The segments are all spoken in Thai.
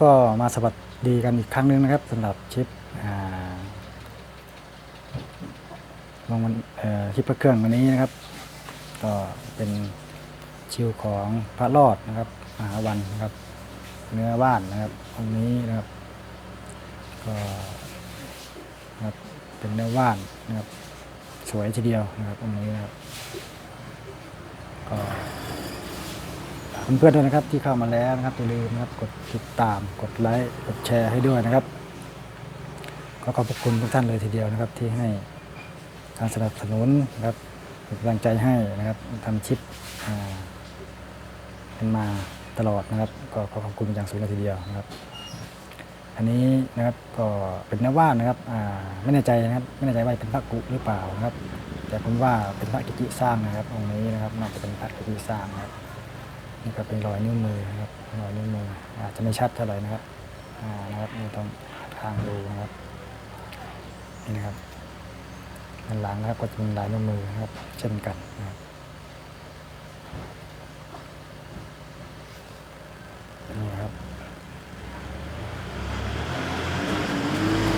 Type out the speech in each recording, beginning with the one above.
ก็มาสวัสดีกันอีกครั้งหนึ่งนะครับสำหรับชิปลงวันเอ่อชิปพระเครื่องวันนี้นะครับ ก็เป็นชิวของพระรอดนะครับมหาวันนะครับ เนื้อว่านนะครับองนี้นะครับ ก็ครับเป็นเนื้อว่านนะครับ สวยทีเดียวนะครับองนี้นะครับ ก็ฝาก เพื่อนๆด้วยนะครับที่เข้ามาแล้วนะครับอย่าลืมนะครับกดติดตามกดไลค์กดแชร์ให้ด้วยนะครับ ก็ขอบคุณทุกท่านเลยทีเดียวนะครับ ที่ให้การสนับสนุนนะครับเป็นกำลังใจให้นะครับทำชิปอ่ากันมาตลอดนะครับ ก็ขอขอบคุณอย่างสูงเลยทีเดียวนะครับ อันนี้นะครับก็เป็นนื้อว่านะครับไม่แน่ใจนะครับไม่แน่ใจว่าเป็นพระกุหรือเปล่านะครับ แต่ผมว่าเป็นพระกิจิสร้างนะครับองค์นี้นะครับน่าจะเป็นพระกิจิสร้างนะครับ นี่ก็เป็นรอยนิ้วมือนะครับรอยนิ้วมืออาจจะไม่ชัดเท่าไหร่นะครับอ่านะครับนี่ต้องหาทางดูนะครับนี่นะครับด้านหลังนะครับก็จะเป็นลายนิ้วมือนะครับ เช่นกันนะครับนี่ครับ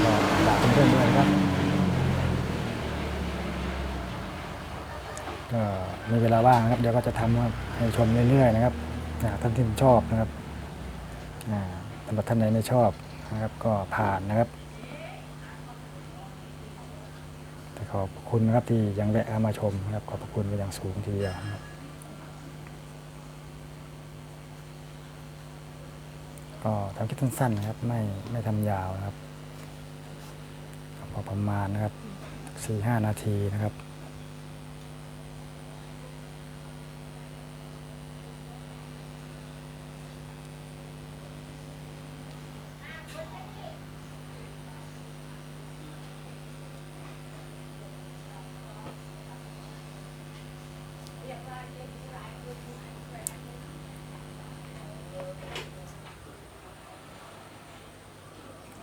ก็ฝากเพื่อนๆด้วยนะครับ ก็มีเวลาว่างนะครับ เดี๋ยวก็จะทำให้ชมเรื่อยๆนะครับท่านที่ชอบนะครับสำหรับท่านใดไม่ชอบนะครับ ก็ผ่านนะครับแต่ขอบคุณนะครับที่ยังแวะมาชมนะครับ ขอบคุณเป็นอย่างสูงทีเดียวนะครับก็ทำคลิปสั้นๆนะครับไม่ไม่ทำยาวนะครับพอประมาณนะครับสี่ห้านาทีนะครับ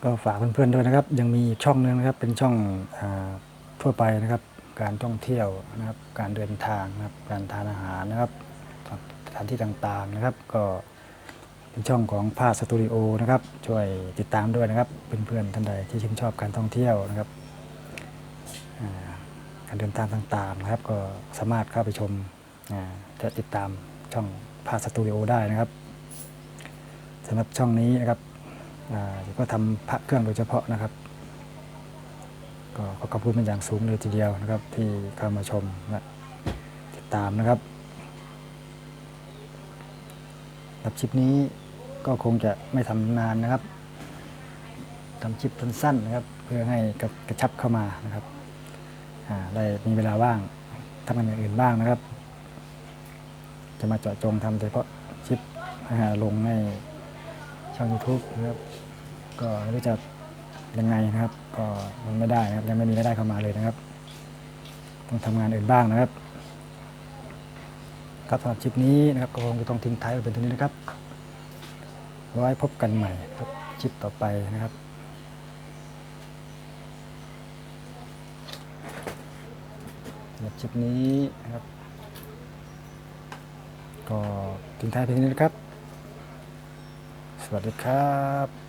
ก็ฝากเพื่อนๆด้วยนะครับ ยังมีช่องหนึงนะครับเป็นช่องอทั่วไปนะครับ การท่องเที่ยวนะครับ การเดินทางนะครับการทานอาหารนะครับสถานที่ต่างๆนะครับ ก็เป็นช่องของภาสตูดิโอนะครับ ช่วยติดตามด้วยนะครับเพื่อนๆท่านใดที่ชื่นชอบการท่องเที่ยวนะครับการเดินทางต่างๆนะครับ ก็สามารถเข้าไปชมอ่าและติดตามช่องภาสตูดิโอได้นะครับสำหรับช่องนี้นะครับ ก็ทำพระเครื่องโดยเฉพาะนะครับ ก็ขอขอบคุณเป็นอย่างสูงเลยทีเดียวนะครับ ที่เข้ามาชมและติดตามนะครับสำหรับชิปนี้ก็คงจะไม่ทำนานนะครับทำชิปสั้นๆนะครับ เพื่อให้กระกระชับเข้ามานะครับอาได้มีเวลาว่างทำงานอย่างอื่นบ้างนะครับ จะมาเจาะจงทำเฉพาะชิปลงใน ช่อง YouTube นะครับ ก็ไม่รู้จะยังไงนะครับ ก็มันไม่ได้นะครับ ยังไม่มีรายได้เข้ามาเลยนะครับ ต้องทำงานอื่นบ้างนะครับ ครับสำหรับคลิปนี้นะครับก็คงจะต้องทิ้งท้ายไว้เป็นเท่านี้นะครับ ไว้พบกันใหม่ครับคลิปต่อไปนะครับสำหรับคลิปนี้นะครับ ก็ทิ้งท้ายเพียงเท่านี้นะครับ วัสดีครับ